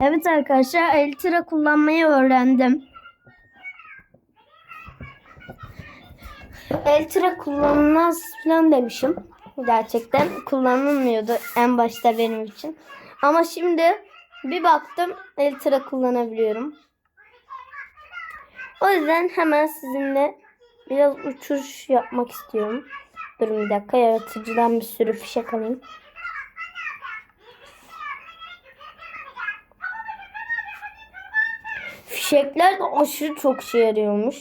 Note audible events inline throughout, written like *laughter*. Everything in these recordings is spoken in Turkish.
Evet arkadaşlar Elitra kullanmayı öğrendim. Elitra kullanılmaz falan demişim. Gerçekten kullanılmıyordu en başta benim için. Ama şimdi bir baktım Elitra kullanabiliyorum. O yüzden hemen sizinle biraz uçuş yapmak istiyorum. Durun bir dakika yaratıcıdan bir sürü fişek alayım. Fişekler de aşırı çok işe yarıyormuş.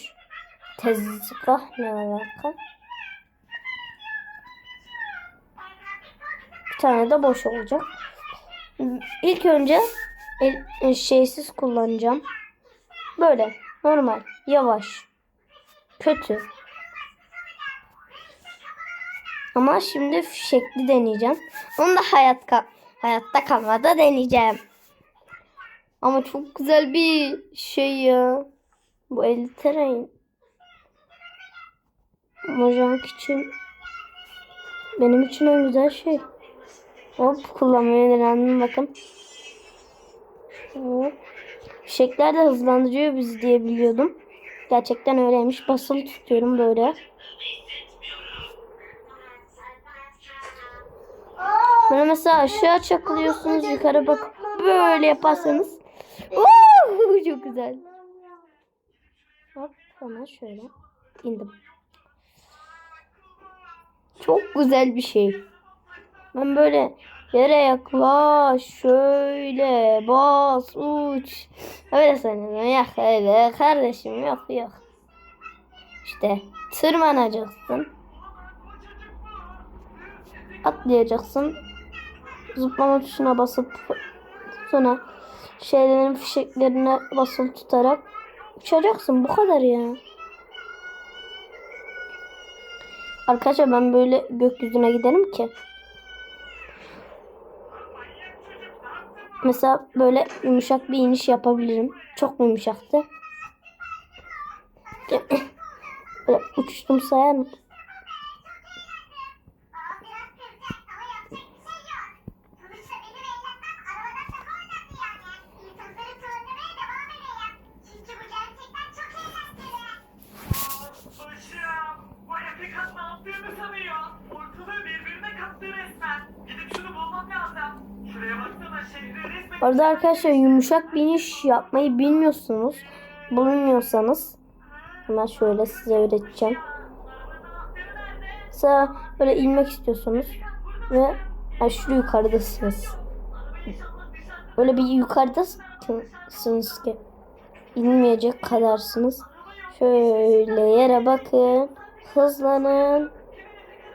Tezgah ne alaka? Bir tane de boş olacak. İlk önce el, e, şeysiz kullanacağım. Böyle normal, yavaş, kötü. Ama şimdi fişekli deneyeceğim. Onu da hayat ka- hayatta kalmada deneyeceğim. Ama çok güzel bir şey ya. Bu eliterein. Mojang için benim için en güzel şey. Hop kullanmayı öğrendim bakın. Hop. Fişekler de hızlandırıyor bizi diye biliyordum. Gerçekten öyleymiş. Basılı tutuyorum böyle. Böyle mesela aşağı çakılıyorsunuz yukarı bak böyle yaparsanız güzel. Hop hemen şöyle indim. Çok güzel bir şey. Ben böyle yere yaklaş, şöyle bas, uç. Öyle sanıyorum. Yok öyle kardeşim yok yok. İşte tırmanacaksın. Atlayacaksın. Zıplama tuşuna basıp sonra şeylerin fişeklerine basılı tutarak uçacaksın. Bu kadar ya. Arkadaşlar ben böyle gökyüzüne giderim ki. Mesela böyle yumuşak bir iniş yapabilirim. Çok yumuşaktı. *coughs* Böyle uçtum sayar mı? Orada arkadaşlar yumuşak bir iniş yapmayı bilmiyorsunuz. Bulmuyorsanız hemen şöyle size öğreteceğim. Mesela böyle inmek istiyorsunuz ve aşırı yukarıdasınız. Böyle bir yukarıdasınız ki inmeyecek kadarsınız. Şöyle yere bakın. Hızlanın.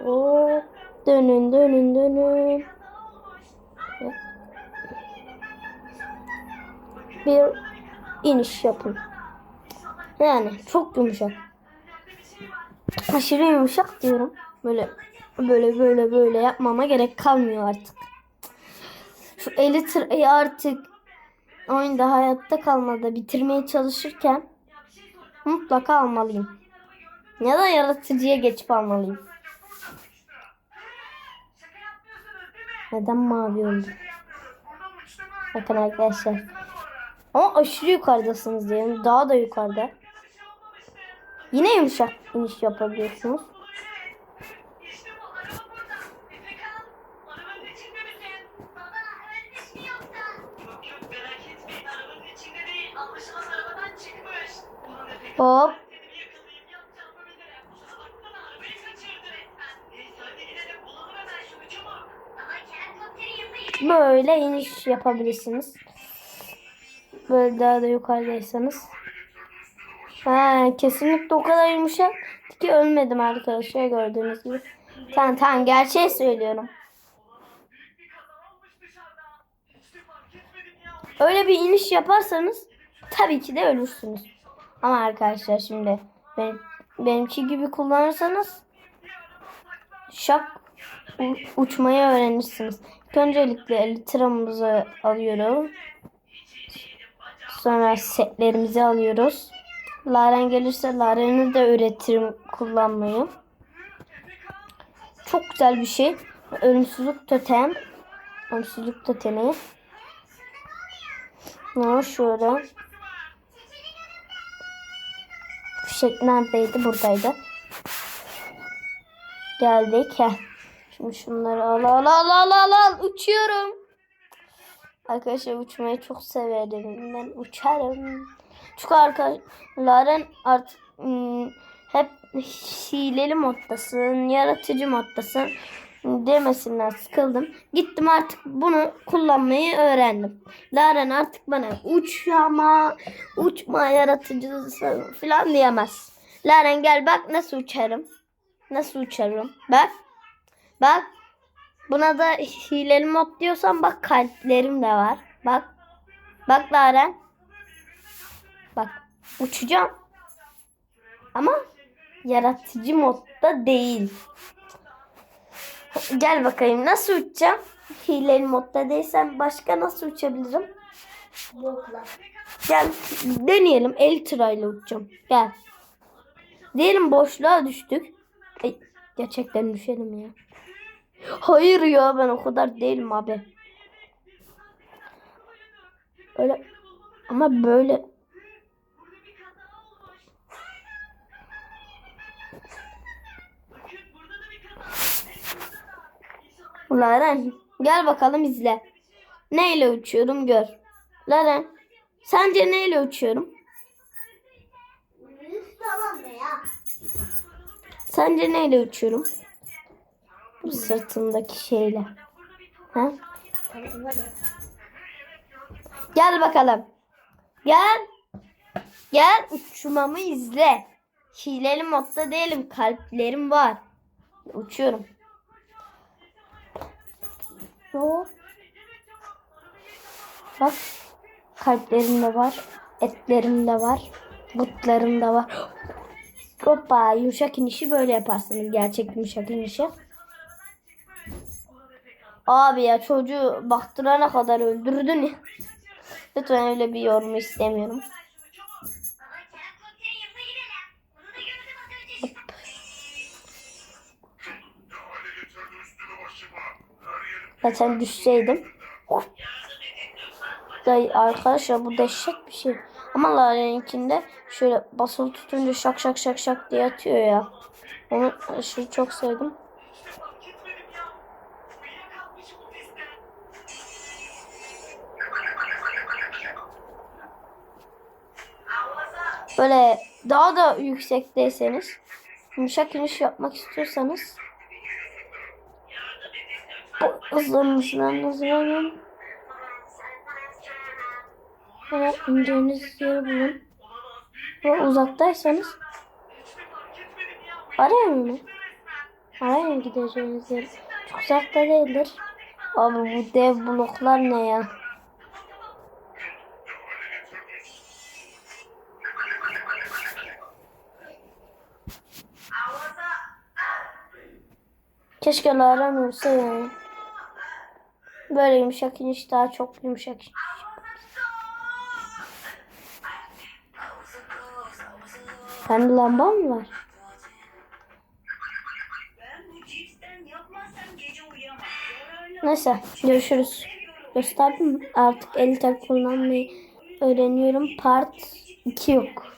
Hop. Dönün dönün dönün. Bir iniş yapın. Yani çok yumuşak. Aşırı yumuşak diyorum. Böyle böyle böyle böyle yapmama gerek kalmıyor artık. Şu Elytra'yı artık oyunda hayatta kalmada bitirmeye çalışırken mutlaka almalıyım. Ya da yaratıcıya geçip almalıyım. Neden mavi oldu? Bakın arkadaşlar. Ama aşırı yukarıdasınız diyelim. Daha da yukarıda. Yine yumuşak iniş yapabiliyorsunuz. Hop. Böyle iniş yapabilirsiniz. Böyle daha da yukarıdaysanız. Ha, kesinlikle o kadar yumuşak ki ölmedim arkadaşlar gördüğünüz gibi. Tamam tamam gerçeği söylüyorum. Öyle bir iniş yaparsanız tabii ki de ölürsünüz. Ama arkadaşlar şimdi benim, benimki gibi kullanırsanız şak uçmayı öğrenirsiniz. Öncelikle elitramızı alıyorum. Sonra setlerimizi alıyoruz. Laren gelirse Laren'i de öğretirim kullanmayı. Çok güzel bir şey. Ölümsüzlük totem. Ölümsüzlük totemi. Ne şöyle. Fişek neredeydi? Buradaydı. Geldik. Heh. Şimdi şunları al al al al al al. Uçuyorum. Arkadaşlar uçmayı çok severim. Ben uçarım. Çünkü arkadaşların artık ım, hep hileli moddasın, yaratıcı moddasın demesinden sıkıldım. Gittim artık bunu kullanmayı öğrendim. Laren artık bana uçama, uçma yaratıcısın falan diyemez. Laren gel bak nasıl uçarım. Nasıl uçarım. Bak. Bak. Buna da hileli mod diyorsan bak kalplerim de var. Bak. Bak Laren. Bak. Uçacağım. Ama yaratıcı modda değil. Gel bakayım nasıl uçacağım? Hileli modda değilsem başka nasıl uçabilirim? Blokla. Gel deneyelim. Elytra ile uçacağım. Gel. Diyelim boşluğa düştük. Ay, gerçekten düşelim ya. Hayır ya ben o kadar değilim abi. Öyle ama böyle Laren gel bakalım izle. Neyle uçuyorum gör. Laren sence neyle uçuyorum? Sence neyle uçuyorum? Bu sırtımdaki şeyle. Ha? Gel bakalım. Gel. Gel uçmamı izle. Hileli modda değilim. Kalplerim var. Uçuyorum. Yo. Bak. Kalplerim de var. Etlerim de var. Butlarım da var. *gasps* Hoppa yumuşak inişi böyle yaparsınız. Gerçek yumuşak inişi. Abi ya çocuğu baktırana kadar öldürdün ya. Lütfen öyle bir yorum istemiyorum. Zaten düşseydim. Dayı arkadaşlar bu dehşet bir şey. Ama Laren'inkinde şöyle basılı tutunca şak şak şak şak diye atıyor ya. Onu aşırı çok sevdim. Böyle daha da yüksekteyseniz yumuşak iniş yapmak istiyorsanız bu hızlarınızdan hızlanın. Ve ineceğiniz yeri bulun. Ve uzaktaysanız araya mı? Araya mı gideceğiniz yer? Çok uzakta değildir. Abi bu dev bloklar ne ya? Keşke Lara olsa yani. Böyle yumuşak iniş daha çok yumuşak iniş. Sende lamba mı var? Neyse görüşürüz. Gösterdim? Artık el tek kullanmayı öğreniyorum. Part 2 yok.